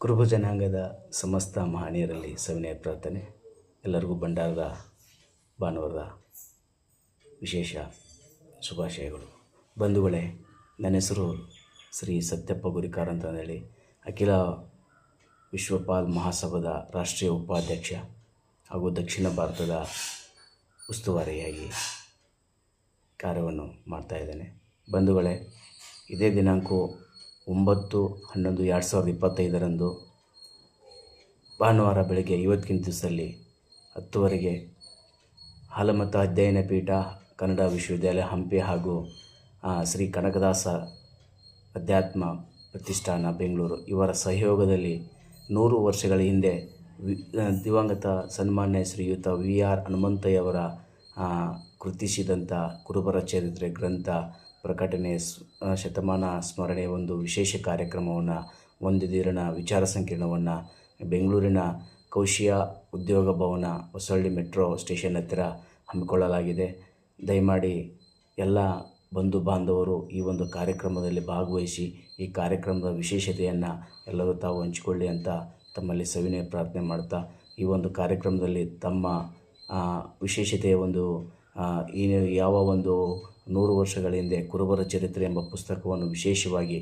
ಕುರುಬ ಜನಾಂಗದ ಸಮಸ್ತ ಮಹನೀಯರಲ್ಲಿ ಸವಿನಯ ಪ್ರಾರ್ಥನೆ. ಎಲ್ಲರಿಗೂ ಭಂಡಾರದ, ಭಾನುವಾರದ ವಿಶೇಷ ಶುಭಾಶಯಗಳು. ಬಂಧುಗಳೇ, ನನ್ನ ಹೆಸರು ಶ್ರೀ ಸತ್ಯಪ್ಪ ಗುರಿಕಾರ್ ಅಂತ ಹೇಳಿ ಅಖಿಲ ವಿಶ್ವಪಾಲ್ ಮಹಾಸಭಾದ ರಾಷ್ಟ್ರೀಯ ಉಪಾಧ್ಯಕ್ಷ ಹಾಗೂ ದಕ್ಷಿಣ ಭಾರತದ ಉಸ್ತುವಾರಿಯಾಗಿ ಕಾರ್ಯವನ್ನು ಮಾಡ್ತಾಯಿದ್ದೇನೆ ಬಂಧುಗಳೇ, ಇದೇ ದಿನಾಂಕ ಒಂಬತ್ತು, ಹನ್ನೊಂದು, ಎರಡು ಸಾವಿರದ ಇಪ್ಪತ್ತೈದರಂದು ಭಾನುವಾರ ಬೆಳಗ್ಗೆ ಇವತ್ತಿನ ದಿವಸದಲ್ಲಿ ಹತ್ತುವರೆಗೆ ಹಾಲಮತ ಅಧ್ಯಯನ ಪೀಠ, ಕನ್ನಡ ವಿಶ್ವವಿದ್ಯಾಲಯ ಹಂಪಿ ಹಾಗೂ ಶ್ರೀ ಕನಕದಾಸ ಅಧ್ಯಾತ್ಮ ಪ್ರತಿಷ್ಠಾನ ಬೆಂಗಳೂರು. ಇವರ ಸಹಯೋಗದಲ್ಲಿ ನೂರು ವರ್ಷಗಳ ಹಿಂದೆ ದಿವಂಗತ ಸನ್ಮಾನ್ಯ ಶ್ರೀಯುತ ವಿ ಆರ್ ಹನುಮಂತಯ್ಯವರ ಕೃತಿಸಿದಂಥ ಕುರುಬರ ಚರಿತ್ರೆ ಗ್ರಂಥ ಪ್ರಕಟಣೆ ಶತಮಾನ ಸ್ಮರಣೆ ಒಂದು ವಿಶೇಷ ಕಾರ್ಯಕ್ರಮವನ್ನು ಒಂದು ದಿನ ವಿಚಾರ ಸಂಕಿರಣವನ್ನು ಬೆಂಗಳೂರಿನ ಕೌಶಿಯ ಉದ್ಯೋಗ ಭವನ, ಹೊಸಳ್ಳಿ ಮೆಟ್ರೋ ಸ್ಟೇಷನ್ ಹತ್ತಿರ ಹಮ್ಮಿಕೊಳ್ಳಲಾಗಿದೆ. ದಯಮಾಡಿ ಎಲ್ಲ ಬಂಧು ಬಾಂಧವರು ಈ ಒಂದು ಕಾರ್ಯಕ್ರಮದಲ್ಲಿ ಭಾಗವಹಿಸಿ, ಈ ಕಾರ್ಯಕ್ರಮದ ವಿಶೇಷತೆಯನ್ನು ಎಲ್ಲರೂ ತಾವು ಹಂಚಿಕೊಳ್ಳಿ ಅಂತ ತಮ್ಮಲ್ಲಿ ಸವಿನಯ ಪ್ರಾರ್ಥನೆ ಮಾಡ್ತಾ, ಈ ಒಂದು ಕಾರ್ಯಕ್ರಮದಲ್ಲಿ ತಮ್ಮ ವಿಶೇಷತೆಯ ಒಂದು ಈ ಯಾವ ಒಂದು ನೂರು ವರ್ಷಗಳ ಹಿಂದೆ ಕುರುಬರ ಚರಿತ್ರೆ ಎಂಬ ಪುಸ್ತಕವನ್ನು ವಿಶೇಷವಾಗಿ